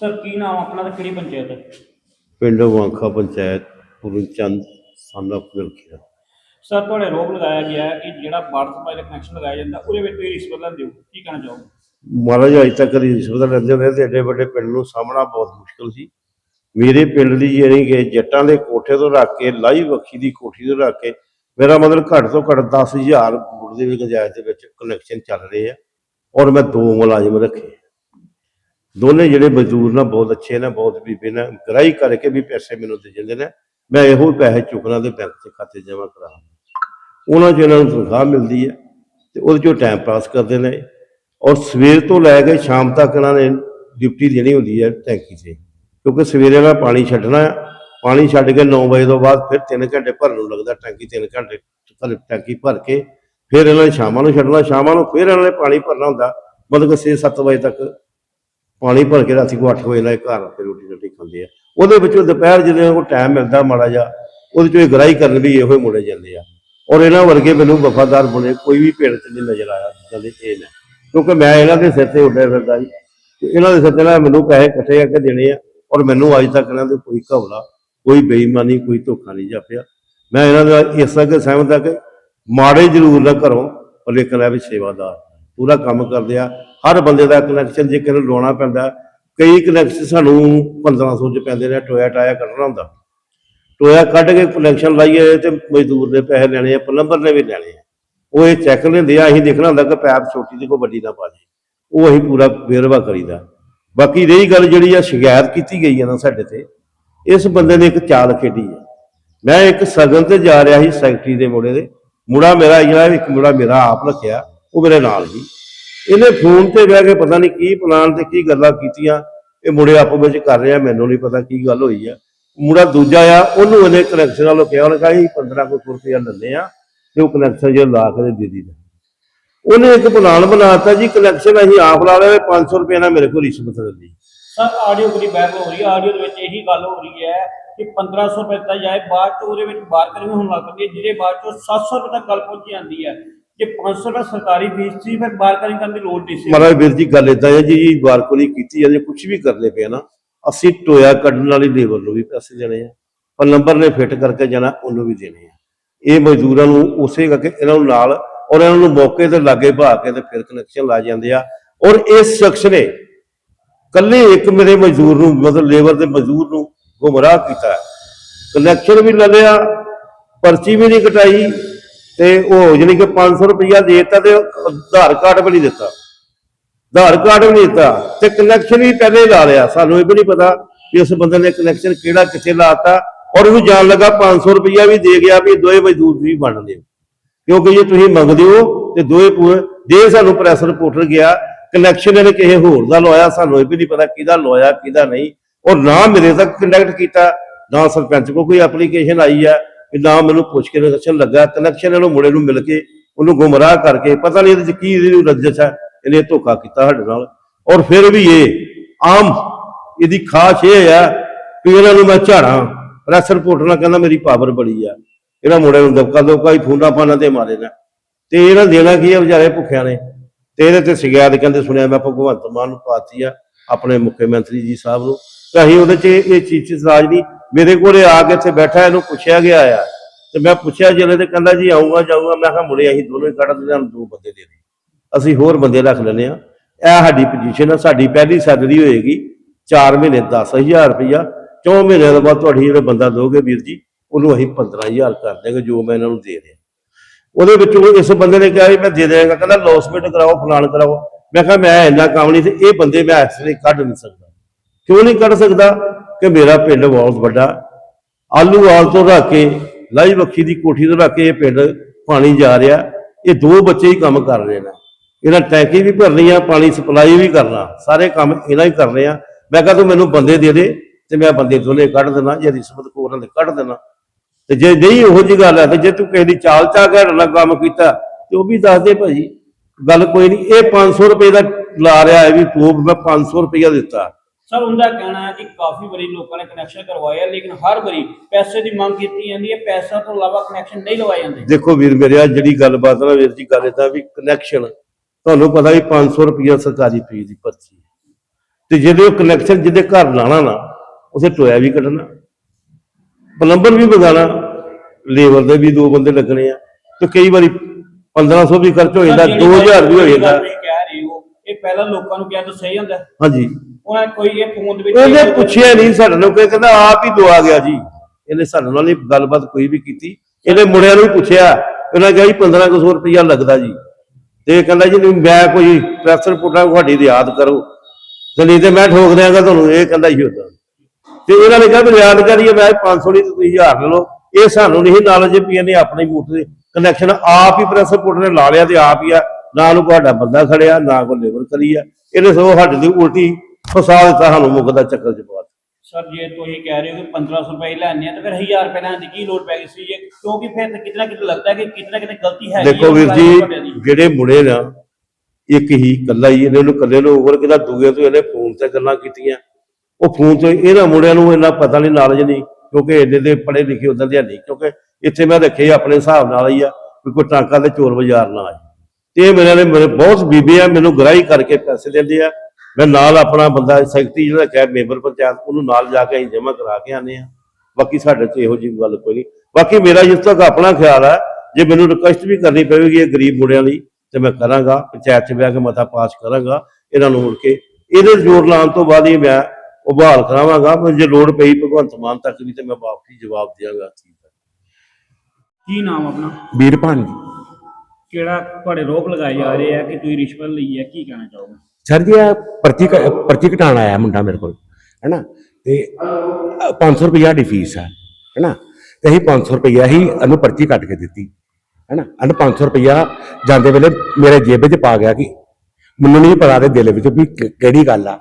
Sir ਕੀ ਨਾਮ ਆਪਣਾ ਤੇ ਕਿਹੜੀ ਪੰਚਾਇਤ ਹੈ? ਪਿੰਡ ਵਾਂਖਾ ਪੰਚਾਇਤ ਪੂਰਨ ਚੰਦ ਸਾਨਾ ਪੁਰਖਿਆ। ਸਰ ਤੁਹਾਡੇ ਰੋਪ ਲਗਾਇਆ ਗਿਆ ਹੈ ਕਿ ਜਿਹੜਾ ਵਾਟਰ ਸਪਲਾਈ ਦਾ ਕਨੈਕਸ਼ਨ ਲਗਾਇਆ ਜਾਂਦਾ ਉਹਦੇ ਵਿੱਚ ਤੁਸੀਂ ਰਿਸ਼ਵਤ ਲੈਂਦੇ ਹੋ। ਕੀ ਕਹਿਣਾ ਚਾਹੋਗੇ? ਮਹਾਰਾਜ ਅਜੇ ਤੱਕ ਕਦੀ ਰਿਸ਼ਵਤ ਲੈਂਦੇ ਹੁੰਦੇ ਤੇ ਏਡੇ ਵੱਡੇ ਪਿੰਡ ਨੂੰ ਸਾਹਮਣਾ ਬਹੁਤ ਮੁਸ਼ਕਲ ਸੀ। ਮੇਰੇ ਪਿੰਡ ਦੀ ਜਿਹੜੀ ਕਿ ਜੱਟਾਂ ਦੇ ਕੋਠੇ ਤੋਂ ਰੱਖ ਕੇ ਲਾਈ ਬੱਖੀ ਦੀ ਕੋਠੀ ਤੋਂ ਰੱਖ ਕੇ ਮੇਰਾ ਮਤਲਬ ਘੱਟ ਤੋਂ ਘੱਟ 10000 ਫੁੱਟ ਦੇ ਵੀ ਗੁੰਜਾਇਸ਼ ਦੇ ਵਿੱਚ ਕਨੈਕਸ਼ਨ ਚੱਲ ਰਹੇ ਆ। ਔਰ ਮੈਂ ਦੋ ਮੁਲਾਜ਼ਮ ਰੱਖੇ। ਦੋਨੇ ਜਿਹੜੇ ਮਜ਼ਦੂਰ ਨੇ ਬਹੁਤ ਅੱਛੇ ਨੇ, ਬਹੁਤ ਬੀਬੇ ਨੇ ਗ੍ਰਾਈ ਕਰਕੇ ਵੀ ਪੈਸੇ ਮੈਨੂੰ ਦੇ ਜਾਂਦੇ ਨੇ। ਮੈਂ ਇਹੋ ਪੈਸੇ ਚੁੱਕਣਾ ਤੇ ਬੈਂਕ 'ਚ ਖਾਤੇ ਜਮ੍ਹਾਂ ਕਰਾ ਉਹਨਾਂ 'ਚ ਇਹਨਾਂ ਨੂੰ ਤਨਖਾਹ ਮਿਲਦੀ ਹੈ ਤੇ ਉਹਦੇ 'ਚੋਂ ਟਾਈਮ ਪਾਸ ਕਰਦੇ ਨੇ। ਔਰ ਸਵੇਰ ਤੋਂ ਲੈ ਕੇ ਸ਼ਾਮ ਤੱਕ ਇਹਨਾਂ ਨੇ ਡਿਊਟੀ ਦੇਣੀ ਹੁੰਦੀ ਹੈ ਟੈਂਕੀ 'ਤੇ ਕਿਉਂਕਿ ਸਵੇਰੇ ਦਾ ਪਾਣੀ ਛੱਡਣਾ ਆ ਪਾਣੀ ਛੱਡ ਕੇ 9 ਵਜੇ ਤੋਂ ਬਾਅਦ ਫਿਰ 3 ਘੰਟੇ ਭਰਨ ਨੂੰ ਲੱਗਦਾ ਟੈਂਕੀ 3 ਘੰਟੇ ਭਰ- ਟੈਂਕੀ ਭਰ ਕੇ। ਫਿਰ ਇਹਨਾਂ ਨੇ ਸ਼ਾਮਾਂ ਨੂੰ ਛੱਡਣਾ। ਸ਼ਾਮਾਂ ਨੂੰ ਫਿਰ ਇਹਨਾਂ ਨੇ ਪਾਣੀ ਭਰਨਾ ਹੁੰਦਾ। ਮਤਲਬ ਕਿ 6-7 ਵਜੇ ਤੱਕ ਪਾਣੀ ਭਰ ਕੇ ਰਾਤੀ ਕੋ 8 ਵਜੇ ਨਾਲ ਘਰ ਆ ਕੇ ਰੋਟੀ ਰੋਟੀ ਖਾਂਦੇ ਆ। ਉਹਦੇ ਵਿੱਚੋਂ ਦੁਪਹਿਰ ਜਿਹਦੇ ਕੋ ਟਾਈਮ ਮਿਲਦਾ ਮਾੜਾ ਜਿਹਾ, ਉਹਦੇ ਚੋਂ ਇਹ ਗਰਾਈ ਕਰਨ ਲਈ ਇਹੋ ਹੀ ਮੁੜੇ ਜਾਂਦੇ ਆ। ਔਰ ਇਹਨਾਂ ਵਰਗੇ ਮੈਨੂੰ ਵਫਾਦਾਰ ਬਣੇ ਕੋਈ ਵੀ ਪਿੰਡ 'ਚ ਨਹੀਂ ਨਜ਼ਰ ਆਇਆ, ਜਿੱਦਾਂ ਦੇ ਇਹ ਨੇ। ਕਿਉਂਕਿ ਮੈਂ ਇਹਨਾਂ ਦੇ ਸਿਰ ਤੇ ਉੱਡਿਆ ਫਿਰਦਾ ਜੀ ਤੇ ਇਹਨਾਂ ਦੇ ਸਿਰ ਤੇ ਨਾ ਮੈਨੂੰ ਪੈਸੇ ਇਕੱਠੇ ਕਰਕੇ ਦੇਣੇ ਆ, ਔਰ ਮੈਨੂੰ ਅੱਜ ਤੱਕ ਇਹਨਾਂ ਦੇ ਕੋਈ ਘਵਲਾ ਕੋਈ ਬੇਈਮਾਨੀ, ਕੋਈ ਧੋਖਾ ਨਹੀਂ ਜਾਪਿਆ। ਮੈਂ ਇਹਨਾਂ ਦਾ ਇਸ ਤਰ੍ਹਾਂ ਸਹਿਮਤ ਹਾਂ ਕਿ ਮਾੜੇ ਜ਼ਰੂਰ ਨਾ ਘਰੋਂ ਪਰ ਲੇਕਿਨ ਇਹ ਵੀ ਸੇਵਾਦਾਰ। ਪੂਰਾ ਕੰਮ ਕਰਦੇ ਆ। ਹਰ ਬੰਦੇ ਦਾ ਕਨੈਕਸ਼ਨ ਜੇ ਕਿਸੇ ਨੂੰ ਲਾਉਣਾ ਪੈਂਦਾ, ਕਈ ਕਨੈਕਸ਼ਨ ਸਾਨੂੰ 1500 ਚ ਪੈਂਦੇ ਨੇ, ਟੋਇਆ ਟਾਇਆ ਕੱਢਣਾ ਹੁੰਦਾ। ਟੋਇਆ ਕੱਢ ਕੇ ਕਨੈਕਸ਼ਨ ਲਾਈਏ ਤੇ ਮਜ਼ਦੂਰ ਦੇ ਪੈਸੇ ਲੈਣੇ ਆ, ਪਲੰਬਰ ਨੇ ਵੀ ਲੈਣੇ ਆ। ਉਹ ਇਹ ਚੈੱਕ ਲੈਂਦੇ ਆ, ਅਸੀਂ ਦੇਖਣਾ ਹੁੰਦਾ ਕਿ ਪੈਪ ਛੋਟੀ ਤੇ ਕੋਈ ਵੱਡੀ ਨਾ ਪਾ ਜੇ। ਉਹ ਅਸੀਂ ਪੂਰਾ ਵੇਰਵਾ ਕਰੀਦਾ। ਬਾਕੀ ਰਹੀ ਗੱਲ ਜਿਹੜੀ ਆ, ਸ਼ਿਕਾਇਤ ਕੀਤੀ ਗਈ ਆ ਨਾ ਸਾਡੇ ਤੇ, ਇਸ ਬੰਦੇ ਨੇ ਇੱਕ ਚਾਲ ਖੇਡੀ ਹੈ ਮੈਂ ਇੱਕ ਸਗਨ ਤੇ ਜਾ ਰਿਹਾ ਸੀ ਸੈਕਟਰੀ ਦੇ ਮੁੰਡੇ ਦੇ ਮੁੰਡਾ ਮੇਰਾ ਜਿਹੜਾ ਇੱਕ ਮੁੰਡਾ ਮੇਰਾ ਆਪ ਰੱਖਿਆ। ਉਹ ਮੇਰੇ ਨਾਲ ਸੀ ਇਹਨੇ ਫੋਨ ਤੇ ਬਹਿ ਕੇ ਪਤਾ ਨਹੀਂ ਕੀ ਪਲਾਨ ਤੇ ਕੀ ਗੱਲਾਂ ਕੀਤੀਆਂ। ਇਹ ਮੁੰਡੇ ਆਪੋ ਵਿੱਚ ਕਰ ਰਿਹਾ ਮੈਨੂੰ ਨਹੀਂ ਪਤਾ ਕੀ ਗੱਲ ਹੋਈ ਆ। ਮੁੰਡਾ ਦੂਜਾ ਆ, ਉਹਨੂੰ ਇਹਨੇ ਕਨੈਕਸ਼ਨ ਵਾਲੋ ਕਿਹਾ, ਉਹਨੇ ਕਹਾ 15 ਕੁ ਰੁਪਇਆ ਲੈਂਦੇ ਆ ਤੇ ਉਹ ਕਨੈਕਸ਼ਨ ਜੇ ਲਾ ਕੇ ਦੇ ਦਿੱਤਾ ਉਹਨੇ ਇੱਕ ਪਲਾਨ ਬਣਾਤਾ ਜੀ ਕਨੈਕਸ਼ਨ ਅਸੀਂ ਆਪ ਲਾ ਲਿਆ 500 ਰੁਪਏ ਨਾਲ ਮੇਰੇ ਕੋਲ ਰਿਸ਼ਵਤ ਲੈਂਦੀ ਸਰ ਆਡੀਓ ਬੜੀ ਬੈਕ ਹੋ ਰਹੀ ਹੈ। ਆਡੀਓ ਦੇ ਵਿੱਚ ਇਹੀ ਗੱਲ ਹੋ ਰਹੀ ਹੈ ਕਿ 1500 ਰੁਪਏ ਦਿੱਤਾ ਜਾਏ, ਬਾਅਦ ਚ ਉਹਦੇ ਵਿੱਚ ਬਾਰਕਰਿੰਗ ਹੋਣ ਲੱਗ ਪੈਂਦੀ ਹੈ, ਜਿਹਦੇ ਬਾਅਦ ਚ 700 ਰੁਪਏ ਤੱਕ ਗੱਲ ਪਹੁੰਚ ਜਾਂਦੀ ਹੈ। ਜੇ 500 ਰੁਪਏ ਸਰਕਾਰੀ ਫੀਸ ਸੀ, ਫਿਰ ਬਾਰਕਰਿੰਗ ਕਰਨ ਦੀ ਲੋੜ ਨਹੀਂ ਸੀ। ਮਹਾਰਾਜ ਵੀਰ ਜੀ, ਗੱਲ ਇਦਾਂ ਹੈ ਜੀ ਜੀ ਬਾਰਕੋਨੀ ਕੀਤੀ ਜਾਂਦੀ ਕੁਝ ਵੀ ਕਰਦੇ ਪਏ ਨਾ, ਅਸੀਂ ਟੋਇਆ ਕੱਢਣ ਵਾਲੀ ਲੇਬਰ ਨੂੰ ਵੀ ਪੈਸੇ ਦੇਣੇ ਆ, ਪਰ ਨੇ ਫਿੱਟ ਕਰਕੇ ਜਾਣਾ, ਉਹਨੂੰ ਵੀ ਦੇਣੇ ਆ। ਇਹ ਮਜ਼ਦੂਰਾਂ ਨੂੰ ਉਸੇ ਕਰਕੇ ਇਹਨਾਂ ਨੂੰ ਨਾਲ, ਔਰ ਇਹਨਾਂ ਨੂੰ ਮੌਕੇ ਤੇ ਲਾਗੇ ਭਾ ਕੇ ਤੇ ਫਿਰ ਕਨੈਕਸ਼ਨ ਲਾ ਜਾਂਦੇ ਆ। ਔਰ ਇਸ ਸ਼ਖਸ ਨੇ ਕੱਲੇ ਇੱਕ ਮੇਰੇ ਮਜ਼ਦੂਰ ਨੂੰ, ਮਤਲਬ ਲੇਬਰ ਦੇ ਮਜ਼ਦੂਰ ਨੂੰ ਗੁੰਮਰਾਹ ਕੀਤਾ। ਕਨੈਕਸ਼ਨ ਵੀ ਲੈ ਲਿਆ, ਪਰਚੀ ਵੀ ਨਹੀਂ ਕਟਾਈ ਤੇ ਉਹ ਜਾਣੀ ਕਿ 500 ਰੁਪਇਆ ਦੇਤਾ ਤੇ ਆਧਾਰ ਕਾਰਡ ਵੀ ਨਹੀਂ ਦਿੱਤਾ। ਆਧਾਰ ਕਾਰਡ ਵੀ ਨਹੀਂ ਦਿੱਤਾ ਤੇ ਕਨੈਕਸ਼ਨ ਵੀ ਪਹਿਲੇ ਲਾ ਲਿਆ ਸਾਨੂੰ ਇਹ ਵੀ ਨਹੀਂ ਪਤਾ ਕਿ ਉਸ ਬੰਦੇ ਨੇ ਕਨੈਕਸ਼ਨ ਕਿਹੜਾ ਕਿੱਥੇ ਲਾਤਾ ਔਰ ਉਹਨੂੰ ਜਾਣ ਲੱਗਾ 500 ਰੁਪਇਆ ਵੀ ਦੇ ਗਿਆ ਵੀ ਦੋਏ ਮਜ਼ਦੂਰ ਵੀ ਬਣ ਲਿਓ ਕਿਉਂਕਿ ਜੇ ਤੁਸੀਂ ਮੰਗਦੇ ਹੋ ਤੇ ਦੋਏ ਪੂਰੇ ਜੇ ਸਾਨੂੰ ਪ੍ਰੈਸ ਰਿਪੋਰਟਰ ਗਿਆ ਕਨੈਕਸ਼ਨ ਇਹਨੇ ਕਿਸੇ ਹੋਰ ਦਾ ਲੋਇਆ ਸਾਨੂੰ ਇਹ ਵੀ ਨਹੀਂ ਪਤਾ ਕਿਹਦਾ ਲੋਇਆ ਕਿਹਦਾ ਨਹੀਂ। ਔਰ ਨਾ ਮੇਰੇ ਤੱਕ ਕਨੈਕਟ ਕੀਤਾ, ਨਾ ਸਰਪੰਚ ਕੋ ਕੋਈ ਐਪਲੀਕੇਸ਼ਨ ਆਈ ਆ। ਕਿ ਨਾ ਮੈਨੂੰ ਪੁੱਛ ਕੇ ਕਨੈਕਸ਼ਨ ਲੱਗਾ ਕਨੈਕਸ਼ਨ ਇਹਨੂੰ ਮੁੰਡੇ ਨੂੰ ਮਿਲ ਕੇ, ਉਹਨੂੰ ਗੁੰਮਰਾਹ ਕਰਕੇ, ਪਤਾ ਨਹੀਂ ਇਹਦੇ ਚ ਕੀ ਇਹਦੀ ਰੰਜਿਸ਼ ਹੈ, ਇਹਨੇ ਧੋਖਾ ਕੀਤਾ ਸਾਡੇ ਨਾਲ। ਔਰ ਫਿਰ ਵੀ ਇਹ ਆਮ ਇਹਦੀ ਖਾਸ ਇਹ ਆ ਕਿ ਇਹਨਾਂ ਨੂੰ ਮੈਂ ਝਾੜਾਂ ਪ੍ਰੈਸ ਰਿਪੋਰਟਰ ਨਾਲ ਕਹਿੰਦਾ ਮੇਰੀ ਪਾਵਰ ਬੜੀ ਆ। ਇਹਨਾਂ ਮੁੰਡੇ ਨੂੰ ਦਬਕਾ ਦਬਕਾ ਹੀ ਫੂਨਾ ਪਾਣਾ ਤੇ ਮਾਰੇ ਨਾ। ਤੇ ਇਹਨਾਂ ਦੇਣਾ ਕੀ ਆ ਵਿਚਾਰੇ ਭੁੱਖਿਆਂ ਨੇ। ਤੇ ਇਹਦੇ ਤੇ ਸ਼ਿਕਾਇਤ ਕਹਿੰਦੇ ਸੁਣਿਆ, ਮੈਂ ਭਗਵੰਤ ਮਾਨ ਨੂੰ ਪਾਤੀ ਆ, ਆਪਣੇ ਮੁੱਖ ਮੰਤਰੀ ਜੀ ਸਾਹਿਬ ਨੂੰ। ਤੇ ਅਸੀਂ ਉਹਦੇ ਚ ਇਹ ਚੀਜ਼ ਚ ਇਤਰਾਜ਼ ਨਹੀਂ। ਮੇਰੇ ਕੋਲੇ ਆ ਕੇ ਇੱਥੇ ਬੈਠਾ, ਇਹਨੂੰ ਪੁੱਛਿਆ ਗਿਆ ਆ। ਤੇ ਮੈਂ ਪੁੱਛਿਆ ਜਿਹੜੇ ਤੇ ਕਹਿੰਦਾ ਜੀ, ਆਊਗਾ, ਜਾਊਗਾ। ਮੈਂ ਕਿਹਾ ਮੁੜੇ ਅਸੀਂ ਦੋਨੋਂ ਹੀ ਕੱਢ ਦਿੰਦੇ ਸਾਨੂੰ ਦੋ ਬੰਦੇ ਦੇ ਦੇ ਅਸੀਂ ਹੋਰ ਬੰਦੇ ਰੱਖ ਲੈਨੇ ਆ ਇਹ ਸਾਡੀ ਪੋਜੀਸ਼ਨ ਆ, ਸਾਡੀ ਪਹਿਲੀ ਸੈਲਰੀ ਹੋਏਗੀ 4 ਮਹੀਨੇ 10000 ਰੁਪਇਆ 4 ਮਹੀਨਿਆਂ ਤੋਂ ਬਾਅਦ ਤੁਹਾਡੀ ਜਿਹੜਾ ਬੰਦਾ ਦੋਗੇ ਵੀਰ ਜੀ, ਉਹਨੂੰ ਅਸੀਂ 15000 ਕਰ ਦੇਗੇ ਜੋ ਮੈਂ ਇਹਨਾਂ ਨੂੰ ਦੇ ਰਿਹਾ। ਉਹਦੇ ਵਿੱਚੋਂ ਇਸ ਬੰਦੇ ਨੇ ਕਿਹਾ ਵੀ ਮੈਂ ਦੇ ਦੇਵਾਂਗਾ ਕਹਿੰਦਾ ਲੌਸਮੈਂਟ ਕਰਾਓ, ਫਲਾਣ ਕਰਾਓ। ਮੈਂ ਕਿਹਾ, ਮੈਂ ਇੰਨਾ ਕੰਮ ਨਹੀਂ ਸੀ ਇਹ ਬੰਦੇ ਮੈਂ ਇਸ ਵੇਲੇ ਕੱਢ ਨਹੀਂ ਸਕਦਾ। ਕਿਉਂ ਨਹੀਂ ਕੱਢ ਸਕਦਾ ਕਿ ਮੇਰਾ ਪਿੰਡ ਬਹੁਤ ਵੱਡਾ? ਆਲੂ ਆਲ ਤੋਂ ਰੱਖ ਕੇ, ਲਾਈ ਬੱਖੀ ਦੀ ਕੋਠੀ ਤੋਂ ਰੱਖ ਕੇ ਇਹ ਪਿੰਡ ਪਾਣੀ ਜਾ ਰਿਹਾ। ਇਹ ਦੋ ਬੱਚੇ ਹੀ ਕੰਮ ਕਰ ਰਹੇ ਨੇ। ਇਹਨਾਂ ਟੈਂਕੀ ਵੀ ਭਰਨੀ ਆ, ਪਾਣੀ ਸਪਲਾਈ ਵੀ ਕਰਨਾ। ਸਾਰੇ ਕੰਮ ਇਹਨਾਂ ਹੀ ਕਰ ਰਹੇ ਆ। ਮੈਂ ਕਿਹਾ ਤੂੰ ਮੈਨੂੰ ਬੰਦੇ ਦੇ ਦੇ ਤੇ ਮੈਂ ਬੰਦੇ ਦੋਨੇ ਕੱਢ ਦੇਣਾ ਜਾਂ ਰਿਸ਼ਵਤ ਕੋਰਾਂ ਦੇ ਕੱਢ ਦੇਣਾ ਤੇ ਜੇ ਨਹੀਂ ਉਹੋ ਜੀ ਗੱਲ ਹੈ ਤੇ ਜੇ ਤੂੰ ਕਿਸੇ ਦੀ ਚਾਲ ਚਾ ਕੇ ਨਾਲ ਕੰਮ ਕੀਤਾ, ਤੇ ਉਹ ਵੀ ਦੱਸ ਦੇ ਭਾਜੀ ਗੱਲ ਕੋਈ ਨਹੀਂ, ਇਹ 500 ਰੁਪਏ ਦਾ ਲਾ ਰਿਹਾ ਹੈ ਵੀ ਤੂੰ ਮੈਂ 500 ਰੁਪਇਆ ਦਿੱਤਾ। ਸਰ ਉਹਦਾ ਕਹਿਣਾ ਹੈ ਕਿ ਕਾਫੀ ਵਾਰੀ ਲੋਕਾਂ ਨੇ ਕਨੈਕਸ਼ਨ ਕਰਵਾਇਆ ਲੇਕਿਨ ਹਰ ਵਾਰੀ ਪੈਸੇ ਦੀ ਮੰਗ ਕੀਤੀ ਜਾਂਦੀ ਹੈ ਪੈਸਾ ਤੋਂ ਇਲਾਵਾ ਕਨੈਕਸ਼ਨ ਨਹੀਂ ਲਵਾਏ ਜਾਂਦੇ। ਦੇਖੋ ਵੀਰ ਮੇਰੇ ਆ ਜਿਹੜੀ ਗੱਲਬਾਤ ਨਾ ਵੀਰ ਜੀ ਗੱਲ ਏਦਾਂ ਵੀ ਕਨੈਕਸ਼ਨ ਤੁਹਾਨੂੰ ਪਤਾ ਵੀ 500 ਰੁਪਇਆ ਸਰਕਾਰੀ ਫੀਸ ਦੀ ਪਰਚੀ ਤੇ ਜਿਹੜੇ ਉਹ ਕਨੈਕਸ਼ਨ ਜਿਹਦੇ ਘਰ ਲਾਣਾ ਨਾ ਉਸੇ ਟੋਇਆ ਵੀ ਕੱਢਣਾ। ਪਲੰਬਰ ਵੀ ਮੰਗਾਣਾ ਲੇਬਰ ਦੇ ਵੀ ਦੋ ਬੰਦੇ ਲੱਗਣੇ ਆ। ਤੇ ਕਈ ਵਾਰੀ 1500 ਵੀ ਖਰਚ ਹੋ ਜਾਂਦਾ 2000 ਵੀ ਹੋ ਜਾਂਦਾ। ਇਹ ਪਹਿਲਾਂ ਲੋਕਾਂ ਨੂੰ ਕਿਹਾ ਤਾਂ ਸਹੀ ਹੁੰਦਾ। ਹਾਂਜੀ। ਉਹਨਾਂ ਕੋਈ ਇਹ ਫੋਨ ਦੇ ਵਿੱਚ ਉਹਨੇ ਪੁੱਛਿਆ ਨਹੀਂ ਸਾਡੇ ਨੂੰ ਕੋਈ ਕਹਿੰਦਾ ਆਪ ਹੀ ਦਵਾ ਗਿਆ ਜੀ। ਇਹਨੇ ਸਾਡੇ ਨਾਲ ਹੀ ਗੱਲਬਾਤ ਕੋਈ ਵੀ ਕੀਤੀ। ਇਹਨੇ ਮੁੰਡਿਆਂ ਨੂੰ ਪੁੱਛਿਆ ਉਹਨਾਂ ਕਿਹਾ ਜੀ 1500 ਰੁਪਇਆ ਲੱਗਦਾ ਜੀ। ਤੇ ਇਹ ਕਹਿੰਦਾ ਜੀ ਮੈਂ ਕੋਈ ਪ੍ਰੈਸ ਰਿਪੋਰਟਾਂ ਤੁਹਾਡੀ ਰਿਆਦ ਕਰੋ। ਤੇ ਨਹੀਂ ਤੇ ਮੈਂ ਠੋਕ ਦਿਆਂਗਾ ਤੁਹਾਨੂੰ ਇਹ ਕਹਿੰਦਾ ਹੀ ਹੁੰਦਾ ਤੇ ਇਹਨਾਂ ਨੇ ਕਿਹਾ ਵੀ ਰਿਆਦ ਕਰੀਏ ਮੈਂ 500 ਨਹੀਂ ਤੁਸੀਂ 1000 ਲੈ ਲਓ। ਇਹ ਸਾਨੂੰ ਨਹੀਂ ਨਾਲਜ ਵੀ ਇਹਨੇ ਆਪਣੇ ਮੋਟਰ ਦੇ ਕਨੈਕਸ਼ਨ ਆਪ ਹੀ ਪ੍ਰੈਸ ਰਿਪੋਰਟ ਨੇ ਲਾ ਲਿਆ ਤੇ ਆਪ ਹੀ ਆ। ਨਾ ਨੂੰ ਤੁਹਾਡਾ ਬੰਦਾ ਖੜਿਆ ਨਾ ਕੋਈ ਲੇਬਰ ਕਰੀ ਆ। ਇਹਨੇ ਸੋ ਸਾਡੇ ਦੀ ਉਲਟੀ ਫਸਾ ਦਿੱਤਾ ਸਾਨੂੰ ਮੁੱਕ ਦਾ ਚੱਕਰ ਚ ਪਾ। ਸਰ ਜੇ ਤੁਸੀਂ ਕਹਿ ਰਹੇ ਹੋ ਕਿ 1500 ਰੁਪਏ ਲੈਣੇ ਆ ਤਾਂ ਫਿਰ 1000 ਰੁਪਏ ਲੈਣ ਦੀ ਕੀ ਲੋੜ ਪੈ ਗਈ ਸੀ ਜੇ? ਕਿਉਂਕਿ ਫਿਰ ਕਿਤਨਾ ਕਿਤੇ ਲੱਗਦਾ ਕਿ ਕਿਤਨਾ ਕਿਤੇ ਗਲਤੀ ਹੈ ਦੇਖੋ ਵੀਰ ਜੀ ਜਿਹੜੇ ਮੁੰਡੇ ਨਾ ਇੱਕ ਹੀ ਕੱਲਾ ਹੀ ਇਹਨੇ ਨੂੰ ਕੱਲੇ ਨੂੰ ਓਵਰ ਕਿਦਾ ਦੂਏ ਤੋਂ ਇਹਨੇ ਫੋਨ ਤੇ ਗੱਲਾਂ ਕੀਤੀਆਂ। ਉਹ ਫੋਨ ਤੋਂ ਇਹਨਾਂ ਮੁੰਡਿਆਂ ਨੂੰ ਇੰਨਾ ਪਤਾ ਨਹੀਂ ਨਾਲਜ ਨਹੀਂ ਕਿਉਂਕਿ ਇਹਦੇ ਦੇ ਪੜ੍ਹੇ ਲਿਖੇ ਉਦਾਂ ਦੇ ਨਹੀਂ ਕਿਉਂਕਿ ਇੱਥੇ ਮੈਂ ਰੱਖੇ ਆਪਣੇ ਹਿਸਾਬ ਨਾਲ ਹੀ ਆ ਵੀ ਕੋਈ ਟਾਂਕਾ ਤੇ ਚੋਰ ਬਾਜ਼ਾਰ ਨਾ ਆਏ। ਤੇ ਇਹ ਮੇਰੇ ਨੇ ਮੇਰੇ ਬਹੁਤ ਬੀਬੀਆਂ ਮੈਨੂੰ ਗਰਾਈ ਕਰਕੇ ਪੈਸੇ ਦਿੰਦੇ ਆ। ਮੈਂ ਨਾਲ ਆਪਣਾ ਬੰਦਾ ਸੈਕਟਰੀ ਜਿਹੜਾ ਕਹਿ ਮੈਂਬਰ ਪੰਚਾਇਤ ਉਹਨੂੰ ਨਾਲ ਜਾ ਕੇ ਅਸੀਂ ਜਮ੍ਹਾਂ ਕਰਾ ਕੇ ਆਨੇ ਆ ਬਾਕੀ ਸਾਡੇ ਚ ਇਹੋ ਜਿਹੀ ਗੱਲ ਕੋਈ ਨਹੀਂ। ਬਾਕੀ ਮੇਰਾ ਜਿਸ ਤੱਕ ਆਪਣਾ ਖਿਆਲ ਹੈ ਜੇ ਮੈਨੂੰ ਰਿਕੁਐਸਟ ਵੀ ਕਰਨੀ ਪਵੇਗੀ ਇਹ ਗਰੀਬ ਮੁੰਡਿਆਂ ਲਈ ਤੇ ਮੈਂ ਕਰਾਂਗਾ ਪੰਚਾਇਤ ਚ ਬਹਿ ਕੇ ਮਤਾ ਪਾਸ ਕਰਾਂਗਾ ਇਹਨਾਂ ਨੂੰ ਮੁੜ ਕੇ ਇਹਦੇ ਜ਼ੋਰ ਲਾਉਣ ਤੋਂ ਬਾਅਦ ਹੀ ਮੈਂ ਬਹਾਲ ਕਰਾਵਾਂਗਾ। ਮੈਂ ਜੇ ਲੋੜ ਪਈ ਭਗਵੰਤ ਮਾਨ ਤੱਕ ਵੀ ਤੇ ਮੈਂ ਵਾਪਸੀ ਜਵਾਬ ਠੀਕ ਹੈ ਕੀ ਨਾਮ ਆਪਣਾ? ਵੀਰਪਾਨ ਜੀ। ਕਿਹੜਾ ਤੁਹਾਡੇ ਰੋਪ ਲਗਾਏ ਜਾ ਰਹੇ ਆ ਕਿ ਤੁਸੀਂ ਰਿਸ਼ਵਤ ਲਈ ਹੈ? ਕੀ ਕਹਿਣਾ ਚਾਹੋਗੇ? ਸਰ ਜੀ ਇਹ ਪਰਚੀ ਪਰਚੀ ਕਟਾਣ ਆਇਆ ਮੁੰਡਾ ਮੇਰੇ ਕੋਲ ਹੈਨਾ? ਤੇ ਅ, 500 ਰੁਪਇਆ ਦੀ ਫੀਸ ਹੈ ਹੈਨਾ? ਤੇ ਅਸੀਂ 500 ਰੁਪਇਆ ਹੀ ਇਹਨੂੰ ਪਰਚੀ ਕੱਟ ਕੇ ਦਿੱਤੀ ਹੈਨਾ? ਇਹਨੂੰ 500 ਰੁਪਇਆ ਜਾਂਦੇ ਵੇਲੇ ਮੇਰੇ ਜੇਬ 'ਚ ਪਾ ਗਿਆ ਕਿ ਮੈਨੂੰ ਨਹੀਂ ਪਤਾ ਦੇ ਦਿਲ ਵਿੱਚ ਵੀ ਕਿਹੜੀ ਗੱਲ ਆ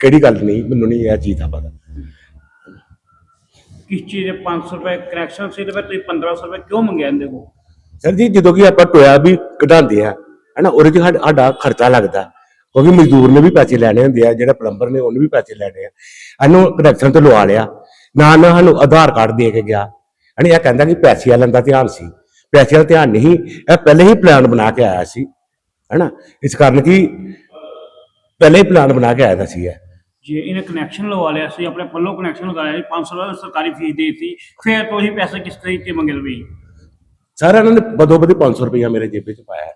ਕਿਹੜੀ ਗੱਲ ਨਹੀਂ ਮੈਨੂੰ ਨਹੀਂ ਇਹ ਚੀਜ਼ ਦਾ ਪਤਾ। ਕਿਸ ਚੀਜ਼ ਦੇ 500 ਰੁਪਏ ਕਨੈਕਸ਼ਨ ਸੀ ਤੇ ਫਿਰ ਤੁਸੀਂ 1500 ਰੁਪਏ ਕਿਉਂ ਮੰਗਿਆ ਇਹਦੇ ਕੋਲ? ਸਰ ਜੀ ਜਦੋਂ ਕਿ ਆਪਾਂ ਟੋਇਆ ਵੀ ਕਢਾਉਂਦੇ ਆ ਹੈਨਾ? ਉਹਦੇ 'ਚ ਸਾਡਾ ਖਰਚਾ ਲੱਗਦਾ। ਕਿਉਂਕਿ ਮਜ਼ਦੂਰ ਨੇ ਵੀ ਪੈਸੇ ਲੈਣੇ ਹੁੰਦੇ ਆ ਜਿਹੜਾ ਪਲੰਬਰ ਨੇ ਉਹਨੇ ਵੀ ਪੈਸੇ ਲੈਣੇ ਆ। ਇਹਨੂੰ ਕਨੈਕਸ਼ਨ ਤੋਂ ਲਵਾ ਲਿਆ। ਨਾ ਨਾ ਸਾਨੂੰ ਆਧਾਰ ਕਾਰਡ ਦੇ ਕੇ ਗਿਆ। ਹਣੀ ਇਹ ਕਹਿੰਦਾ ਕਿ ਪੈਸੇ ਵਾਲਿਆਂ ਦਾ ਧਿਆਨ ਸੀ। ਪੈਸੇ ਵਾਲਾ ਧਿਆਨ ਨਹੀਂ ਇਹ ਪਹਿਲੇ ਹੀ ਪਲਾਨ ਬਣਾ ਕੇ ਆਇਆ ਸੀ। ਹੈਨਾ? ਇਸ ਕਾਰਨ ਕਿ ਪਹਿਲੇ ਹੀ ਪਲਾਨ ਬਣਾ ਕੇ ਆਇਆ ਦਾ ਸੀ ਇਹ। ਜੇ ਇਹਨੇ ਕਨੈਕਸ਼ਨ ਲਵਾ ਲਿਆ ਸੀ ਆਪਣੇ ਪੱਲੋਂ ਕਨੈਕਸ਼ਨ ਲਗਾਇਆ ਸੀ 500 ਰੁਪਏ ਸਰਕਾਰੀ ਫੀਸ ਦੇ ਦਿੱਤੀ ਫਿਰ ਤੁਸੀਂ ਪੈਸੇ ਕਿਸ ਤਰੀਕੇ ਤੇ ਮੰਗੇ ਲਵੀ? ਸਾਰਾ ਇਹਨਾਂ ਨੇ ਬਦੋ ਬਦੀ 500 ਰੁਪਇਆ ਮੇਰੇ ਜੇਬੇ 'ਚ ਪਾਇਆ।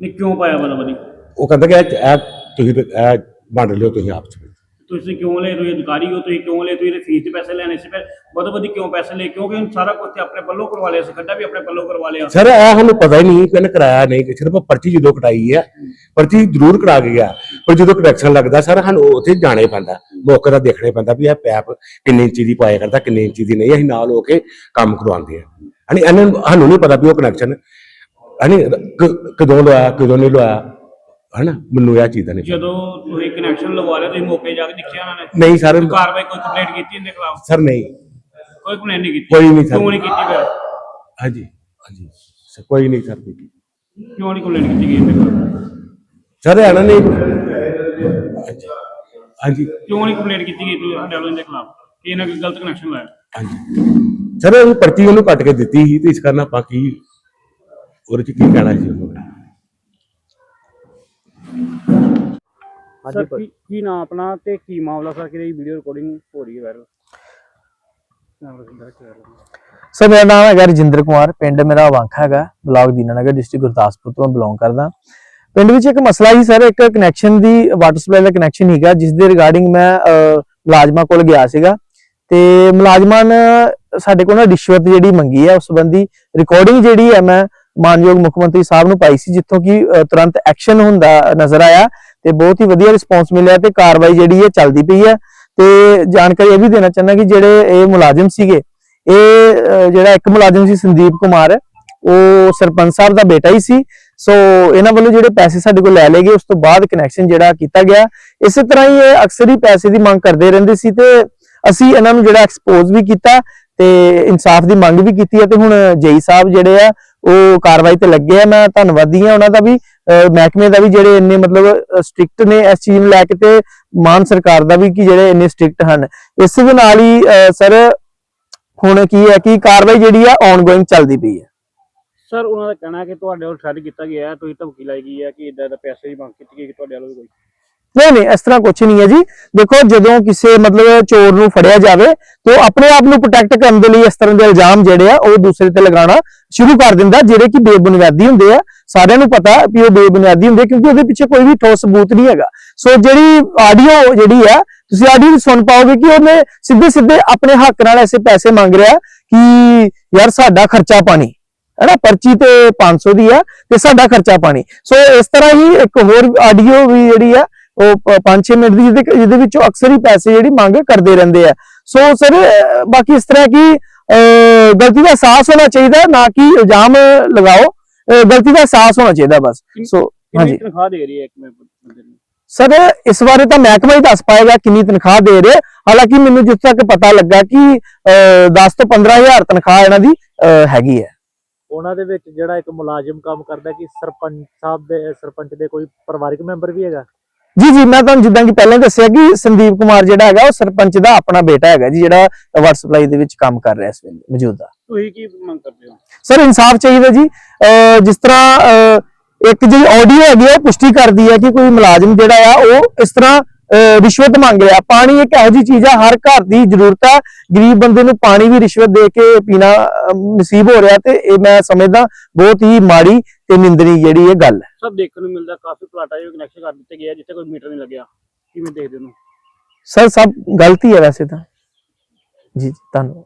ਨਹੀਂ ਕਿਉਂ ਪਾਇਆ ਬਲਾ ਬਦੀ ਉਹ ਕਹਿੰਦਾ ਕਿ ਇਹ ਇਹ ਤੁਸੀਂ ਤੇ ਇਹ ਵੰਡ ਲਿਓ ਤੁਸੀਂ ਆਪਸ ਵਿੱਚ ਤੁਸੀਂ ਕਿਉਂ ਲੈ ਤੁਸੀਂ ਅਧਿਕਾਰੀ ਹੋ? ਤੁਸੀਂ ਕਿਉਂ ਲੈ ਤੁਸੀਂ ਇਹਦੇ ਫੀਸ ਦੇ ਪੈਸੇ ਲੈਣੇ ਸੀ ਫਿਰ। ਬਦੋ ਬਦੀ ਕਿਉਂ ਪੈਸੇ ਲਏ? ਕਿਉਂਕਿ ਹੁਣ ਸਾਰਾ ਕੁਝ ਤੇ ਆਪਣੇ ਪੱਲੋਂ ਕਰਵਾ ਲਿਆ ਸੀ। ਖੱਡਾ ਵੀ ਆਪਣੇ ਪੱਲੋਂ ਕਰਵਾ ਲਿਆ। ਸਰ ਇਹ ਸਾਨੂੰ ਪਤਾ ਹੀ ਨਹੀਂ ਕਿ ਇਹਨੇ ਕਰਾਇਆ ਨਹੀਂ। ਕਿ ਸਿਰਫ ਪਰਚੀ ਜਦੋਂ ਕਟਾਈ ਹੈ ਪਰਚੀ ਜ਼ਰੂਰ ਕਰਾ ਕੇ ਗਿਆ। ਪਰ ਜਦੋਂ ਕਨੈਕਸ਼ਨ ਲੱਗਦਾ ਸਰ ਸਾਨੂੰ ਉੱਥੇ ਜਾਣਾ ਹੀ ਪੈਂਦਾ। ਮੌਕੇ ਦਾ ਦੇਖਣਾ ਹੀ ਪੈਂਦਾ ਵੀ ਇਹ ਪੈਪ ਕਿੰਨੇ ਇੰਚੀ ਦੀ ਪਾਇਆ ਕਰਦਾ ਕਿੰਨੇ ਇੰਚੀ ਦੀ ਨਹੀਂ। ਅਸੀਂ ਨਾਲ ਹੋ ਕੇ ਕੰਮ ਕਰਵਾਉਂਦੇ ਆ ਹਣੀ ਇਹਨਾਂ ਨੂੰ ਸਾਨੂੰ ਨਹੀਂ ਪਤਾ ਵੀ ਉਹ ਕਨੈਕਸ਼ਨ ਹਣੀ ਕਦੋਂ ਲਵਾਇਆ ਕਦੋਂ ਨਹੀਂ ਲਵਾਇਆ। ਹਨਾ? ਮੈਨੂੰ ਇਹ ਚੀਜ਼ ਪਤਾ। ਜਦੋਂ ਤੁਸੀਂ ਕਨੈਕਸ਼ਨ ਲਗਵਾ ਲਿਆ ਤੁਸੀਂ ਮੌਕੇ ਜਾ ਕੇ ਦੇਖਿਆ ਉਹਨਾਂ ਨੇ? ਨਹੀਂ ਸਰ। ਕਾਰਵਾਈ ਕੋਈ ਕੰਪਲੇਂਟ ਕੀਤੀ ਇਹਦੇ ਖਿਲਾਫ? ਸਰ ਨਹੀਂ। ਕੋਈ ਕੰਪਲੇਂਟ ਨਹੀਂ ਕੀਤੀ? ਕੋਈ ਨਹੀਂ ਸਰ। ਕਿਉਂ ਨਹੀਂ ਕੀਤੀ ਫਿਰ? ਹਾਂਜੀ ਹਾਂਜੀ। ਸਰ, ਕੋਈ ਨਹੀਂ ਸਰ ਕੀਤੀ। ਕਿਉਂ ਨਹੀਂ ਕੰਪਲੇਂਟ ਕੀਤੀ ਗਈ ਇਹਦੇ ਖਿਲਾਫ? ਸਰ ਇਹਨਾਂ ਨੇ ਹਾਂਜੀ ਕਿਉਂ ਨਹੀਂ ਕੰਪਲੇਂਟ ਕੀਤੀ ਗਈ ਤੁਸੀਂ ਸਾਡੇ ਵੱਲੋਂ ਇਹਦੇ ਖਿਲਾਫ? ਕਿ ਇਹਨਾਂ ਕੋਈ ਗਲਤ ਕਨੈਕਸ਼ਨ ਲਾਇਆ? ਹਾਂਜੀ। ਸਰ ਉਹ ਪਰਚੀ ਉਹਨੂੰ ਕੱਟ ਕੇ ਦਿੱਤੀ ਸੀ ਤੇ ਇਸ ਕਾਰਨ ਆਪਾਂ ਕੀ ਉਹਦੇ ਚ ਕੀ ਕਹਿਣਾ ਸੀ ਉਹਨੂੰ? ਸਰ ਕੀ ਕੀ ਨਾਮ ਆਪਣਾ ਤੇ ਕੀ ਮਾਮਲਾ ਸਰ? ਕਿ ਵੀਡੀਓ ਰਿਕਾਰਡਿੰਗ ਹੋ ਰਹੀ ਹੈ ਵਾਇਰਲ ਸਰ ਮੇਰਾ ਨਾਮ ਹੈਗਾ ਰਜਿੰਦਰ ਕੁਮਾਰ। ਪਿੰਡ ਮੇਰਾ ਵਾਂਖਾ ਹੈਗਾ ਬਲਾਕ ਦੀਨਾਨਗਰ ਡਿਸਟ੍ਰਿਕਟ ਗੁਰਦਾਸਪੁਰ ਤੋਂ ਬਿਲੋਂਗ ਕਰਦਾ। ਪਿੰਡ ਵਿੱਚ ਇੱਕ ਮਸਲਾ ਹੀ ਸਰ ਇੱਕ ਕਨੈਕਸ਼ਨ ਦੀ ਵਾਟਰ ਸਪਲਾਈ ਦਾ ਕਨੈਕਸ਼ਨ ਹੀਗਾ ਜਿਸ ਦੇ ਰਿਗਾਰਡਿੰਗ ਮੈਂ ਮੁਲਾਜ਼ਮਾਂ ਕੋਲ ਗਿਆ ਸੀਗਾ। ਤੇ ਮੁਲਾਜ਼ਮਾਂ ਨੇ ਸਾਡੇ ਕੋਲ ਨਾ ਰਿਸ਼ਵਤ ਜਿਹੜੀ ਮੰਗੀ ਹੈ ਉਸ ਸੰਬੰਧੀ ਰਿਕਾਰਡਿੰਗ ਜਿਹੜੀ ਹੈ ਮੈਂ ਮਾਨਯੋਗ ਮੁੱਖ ਮੰਤਰੀ ਸਾਹਿਬ ਨੂੰ ਪਾਈ ਸੀ ਜਿੱਥੋਂ ਕਿ ਤੁਰੰਤ ਐਕਸ਼ਨ ਹੁੰਦਾ ਨਜ਼ਰ ਆਇਆ। ਤੇ ਬਹੁਤ ਹੀ ਵਧੀਆ ਰਿਸਪੌਂਸ ਮਿਲਿਆ ਤੇ ਕਾਰਵਾਈ ਜਿਹੜੀ ਹੈ ਚੱਲਦੀ ਪਈ ਹੈ। ਤੇ ਜਾਣਕਾਰੀ ਇਹ ਵੀ ਦੇਣਾ ਚਾਹੁੰਦਾ ਕਿ ਜਿਹੜੇ ਇਹ ਮੁਲਾਜ਼ਮ ਸੀਗੇ, ਇਹ ਜਿਹੜਾ ਇੱਕ ਮੁਲਾਜ਼ਮ ਸੀ ਸੰਦੀਪ ਕੁਮਾਰ, ਉਹ ਸਰਪੰਚ ਸਾਹਿਬ ਦਾ ਬੇਟਾ ਹੀ ਸੀ। ਸੋ ਇਹਨਾਂ ਵੱਲੋਂ ਜਿਹੜੇ ਪੈਸੇ ਸਾਡੇ ਕੋਲ ਲੈ ਲਏ ਗਏ, ਉਸ ਤੋਂ ਬਾਅਦ ਕਨੈਕਸ਼ਨ ਜਿਹੜਾ ਕੀਤਾ ਗਿਆ। ਇਸੇ ਤਰ੍ਹਾਂ ਹੀ ਇਹ ਅਕਸਰ ਹੀ ਪੈਸੇ ਦੀ ਮੰਗ ਕਰਦੇ ਰਹਿੰਦੇ ਸੀ ਤੇ ਅਸੀਂ ਇਹਨਾਂ ਨੂੰ ਜਿਹੜਾ ਐਕਸਪੋਜ਼ ਵੀ ਕੀਤਾ ਤੇ ਇਨਸਾਫ ਦੀ ਮੰਗ ਵੀ ਕੀਤੀ ਹੈ ਤੇ ਹੁਣ ਜੇਈ ਸਾਹਿਬ ਜਿਹੜੇ ਆ, ਉਹ ਕਾਰਵਾਈ ਤੇ ਲੱਗੇ ਆ। ਮੈਂ ਧੰਨਵਾਦੀ ਹਾਂ ਉਹਨਾਂ ਦਾ ਵੀ ਮਹਿਕਮੇ ਦਾ ਵੀ ਜਿਹੜੇ ਇੰਨੇ ਮਤਲਬ ਸਟ੍ਰਿਕਟ ਨੇ ਇਸ ਚੀਜ਼ ਨੂੰ ਲੈ ਕੇ ਤੇ ਮਾਨ ਸਰਕਾਰ ਦਾ ਵੀ ਕਿ ਜਿਹੜੇ ਇੰਨੇ ਸਟ੍ਰਿਕਟ ਹਨ। ਇਸ ਦੇ ਨਾਲ ਹੀ ਸਰ, ਹੁਣ ਕੀ ਹੈ ਕਿ ਕਾਰਵਾਈ ਜਿਹੜੀ ਆ ਆਨਗੋਇੰਗ ਚੱਲਦੀ ਪਈ ਹੈ। ਸਰ, ਉਹਨਾਂ ਦਾ ਕਹਿਣਾ ਕਿ ਤੁਹਾਡੇ ਵੱਲ ਸ਼ਾਇਦ ਕੀਤਾ ਗਿਆ ਤੁਸੀਂ ਧਮਕੀ ਲਾਈ ਗਈ ਹੈ ਕਿ ਇਦਾਂ ਦਾ ਪੈਸੇ ਦੀ ਮੰਗ ਕੀਤੀ ਗਈ ਕਿ ਤੁਹਾਡੇ ਵੱਲੋਂ ਕੋਈ ਨਹੀਂ ਨਹੀਂ, ਇਸ ਤਰ੍ਹਾਂ ਕੁਝ ਨਹੀਂ ਹੈ ਜੀ। ਦੇਖੋ, ਜਦੋਂ ਕਿਸੇ ਮਤਲਬ ਚੋਰ ਨੂੰ ਫੜਿਆ ਜਾਵੇ, ਤੇ ਉਹ ਆਪਣੇ ਆਪ ਨੂੰ ਪ੍ਰੋਟੈਕਟ ਕਰਨ ਦੇ ਲਈ ਇਸ ਤਰ੍ਹਾਂ ਦੇ ਇਲਜ਼ਾਮ ਜਿਹੜੇ ਆ, ਉਹ ਦੂਸਰੇ ਤੇ ਲਗਾਉਣਾ ਸ਼ੁਰੂ ਕਰ ਦਿੰਦਾ, ਜਿਹੜੇ ਕਿ ਬੇਬੁਨਿਆਦੀ ਹੁੰਦੇ ਆ। ਸਾਰਿਆਂ ਨੂੰ ਪਤਾ ਵੀ ਉਹ ਬੇਬੁਨਿਆਦੀ ਹੁੰਦੇ, ਕਿਉਂਕਿ ਉਹਦੇ ਪਿੱਛੇ ਕੋਈ ਵੀ ਠੋਸ ਸਬੂਤ ਨਹੀਂ ਹੈਗਾ। ਸੋ ਜਿਹੜੀ ਆਡੀਓ ਜਿਹੜੀ ਆ, ਤੁਸੀਂ ਆਡੀਓ ਸੁਣ ਪਾਓਗੇ ਕਿ ਉਹਨੇ ਸਿੱਧੇ ਸਿੱਧੇ ਆਪਣੇ ਹੱਕ ਨਾਲ ਐਸੇ ਪੈਸੇ ਮੰਗ ਰਿਹਾ ਕਿ ਯਾਰ ਸਾਡਾ ਖਰਚਾ ਪਾਣੀ, ਹੈਨਾ? ਪਰਚੀ ਤੇ 500 ਦੀ ਆ, ਤੇ ਸਾਡਾ ਖਰਚਾ ਪਾਣੀ। ਸੋ ਇਸ ਤਰ੍ਹਾਂ ਹੀ ਇੱਕ ਹੋਰ ਆਡੀਓ ਵੀ ਜਿਹੜੀ ਆ ਉਹ 5-6 ਮਿੰਟ ਦੀ ਜਿਹਦੇ ਵਿੱਚੋਂ ਅਕਸਰ ਹੀ ਪੈਸੇ ਜਿਹੜੀ ਮੰਗ ਕਰਦੇ ਰਹਿੰਦੇ ਆ। ਸੋ ਸਰ ਬਾਕੀ ਇਸ ਤਰ੍ਹਾਂ ਕਿ ਗਲਤੀ ਦਾ ਅਹਿਸਾਸ ਹੋਣਾ ਚਾਹੀਦਾ ਨਾ ਕਿ ਇਲਜ਼ਾਮ ਲਗਾਓ। ਗਲਤੀ ਦਾ ਅਹਿਸਾਸ ਹੋਣਾ ਚਾਹੀਦਾ ਬਸ। ਸੋ ਹਾਂਜੀ। ਤਨਖਾਹ ਦੇ ਰਹੀ ਹੈ ਇੱਕ ਬੰਦੇ ਨੂੰ? ਸਰ ਇਸ ਬਾਰੇ ਤਾਂ ਮਹਿਕਮਾ ਹੀ ਦੱਸ ਪਾਏਗਾ ਕਿੰਨੀ ਤਨਖਾਹ ਦੇ ਰਹੇ। ਹਾਲਾਂਕਿ ਮੈਨੂੰ ਜਿਸ ਤੱਕ ਪਤਾ ਲੱਗਾ ਕਿ ਅਹ, 10 ਤੋਂ 15000 ਤਨਖਾਹ ਇਹਨਾਂ ਦੀ ਹੈਗੀ ਹੈ। ਉਹਨਾਂ ਦੇ ਵਿੱਚ ਜਿਹੜਾ ਇੱਕ ਮੁਲਾਜ਼ਮ ਕੰਮ ਕਰਦਾ ਕਿ ਸਰਪੰਚ ਸਾਹਿਬ ਦੇ ਸਰਪੰਚ ਦੇ ਕੋਈ ਪਰਿਵਾਰਿਕ ਮੈਂਬਰ ਵੀ ਹੈਗਾ? ਜੀ ਜੀ ਮੈਂ ਤੁਹਾਨੂੰ ਜਿੱਦਾਂ ਕਿ ਪਹਿਲਾਂ ਦੱਸਿਆ ਕਿ ਸੰਦੀਪ ਕੁਮਾਰ ਜਿਹੜਾ ਹੈਗਾ ਉਹ ਸਰਪੰਚ ਦਾ ਆਪਣਾ ਬੇਟਾ ਹੈਗਾ ਜੀ ਜਿਹੜਾ ਵਾਟਰ ਸਪਲਾਈ ਦੇ ਵਿੱਚ ਕੰਮ ਕਰ ਰਿਹਾ ਇਸ ਵੇਲੇ ਮੌਜੂਦਾ ਤੁਸੀਂ ਕੀ ਮੰਗ ਕਰਦੇ ਹੋ? ਸਰ ਇਨਸਾਫ ਚਾਹੀਦਾ ਜੀ। ਜਿਸ ਤਰ੍ਹਾਂ ਇੱਕ ਜਿਹੜੀ ਆਡੀਓ ਹੈਗੀ ਉਹ ਪੁਸ਼ਟੀ ਕਰਦੀ ਹੈ ਕਿ ਕੋਈ ਮੁਲਾਜ਼ਮ ਜਿਹੜਾ ਆ ਉਹ ਇਸ ਤਰ੍ਹਾਂ ਰਿਸ਼ਵਤ ਮੰਗ ਰਿਹਾ ਪਾਣੀ ਇੱਕ ਇਹੋ ਚੀਜ਼ ਆ ਹਰ ਘਰ ਦੀ ਜ਼ਰੂਰਤ ਆ। ਗਰੀਬ ਬੰਦੇ ਨੂੰ ਪਾਣੀ ਵੀ ਰਿਸ਼ਵਤ ਦੇ ਕੇ ਪੀਣਾ ਨਸੀਬ ਹੋ ਰਿਹਾ ਤੇ ਇਹ ਮੈਂ ਸਮਝਦਾ ਬਹੁਤ ਹੀ ਮਾੜੀ ਤੇ ਨਿੰਦਣੀ ਜਿਹੜੀ ਇਹ ਗੱਲ ਹੈ। ਸਭ ਦੇਖਣ ਨੂੰ ਮਿਲਦਾ ਕਾਫੀ ਪਲਾਟਾਂ ਜੋ ਕਨੈਕਸ਼ਨ ਕਰ ਦਿੱਤੇ ਗਏ ਜਿੱਥੇ ਕੋਈ ਮੀਟਰ ਨਹੀਂ ਲੱਗਿਆ। ਕਿਵੇਂ ਦੇਖਦੇ ਹੋ ਸਰ ਸਭ ਗਲਤੀ ਹੈ ਵੈਸੇ ਤਾਂ। ਜੀ ਧੰਨਵਾਦ।